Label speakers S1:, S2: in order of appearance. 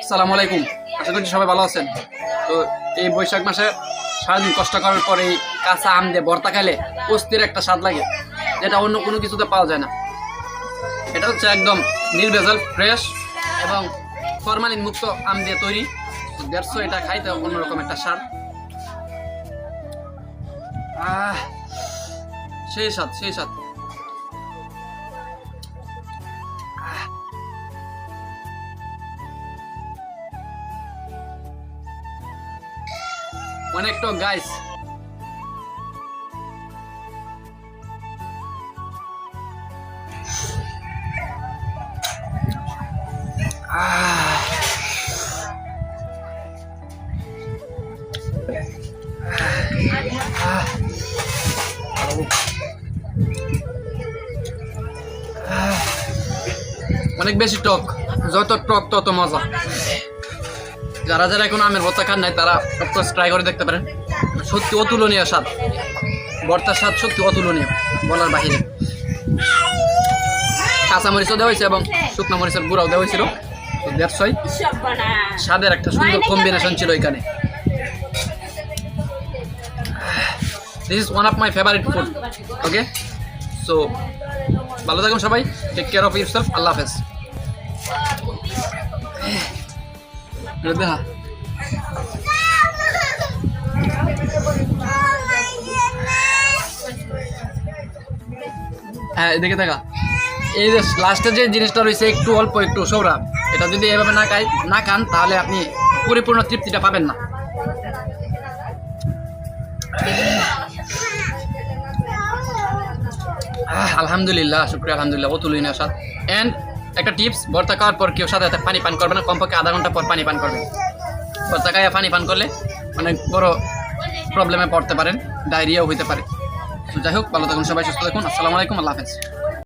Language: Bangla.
S1: আসসালামু আলাইকুম। আশা করছি সবাই ভালো আছেন। তো এই বৈশাখ মাসে সারাদিন কষ্ট করার পরে এই কাঁচা আম দিয়ে ভর্তা খাইলে অস্থির একটা স্বাদ লাগে, যেটা অন্য কোনো কিছুতে পাওয়া যায় না। এটা হচ্ছে একদম নির্ভেজাল ফ্রেশ এবং ফরমালিন মুক্ত আম দিয়ে তৈরি। দেড়শো এটা খাইতে অন্যরকম একটা স্বাদ। সেই স্বাদ সেই স্বাদ। অনেক টক গাইস অনেক বেশি টক যত টক তত মজা। যারা যারা এখন আমের ভর্তা খান নাই, তারা অফকোর্স ট্রাই করে দেখতে পারেন। সত্যি অতুলনীয় স্বাদ। ভর্তার স্বাদ সত্যি অতুলনীয়, বলার বাহিরে। কাঁচা মরিচও দেওয়া হয়েছে এবং শুকনো মরিচের গুঁড়াও দেওয়া হয়েছিল। স্বাদের একটা সুন্দর কম্বিনেশন ছিল এখানে। This is one of my favourite food okay so ভালো থাকুন সবাই take care of your self আল্লাহ হাফেজ। দেখা হ্যাঁ এদিকে দেখা। এই যে লাস্টে যে জিনিসটা রয়েছে, একটু অল্প, একটু সৌরা এটা যদি এভাবে না খাই, না খান, তাহলে আপনি পরিপূর্ণ তৃপ্তিটা পাবেন না। আলহামদুলিল্লাহ, শুক্রিয়া, আলহামদুলিল্লাহ, অতুলনীয় স্বাদ অ্যান্ড একটা টিপস, ভর্তা খাওয়ার পর কেউ সাথে সাথে পানি পান করবে না, কমপক্ষে আধা ঘণ্টা পর পানি পান করবে। ভর্তা খাইয়া পানি পান করলে অনেক বড় প্রবলেমে পড়তে পারেন, ডায়রিয়াও হইতে পারে। যাই হোক, ভালো থাকুন সবাই, সুস্থ থাকুন, আসসালামু আলাইকুম, আল্লাহ হাফেজ।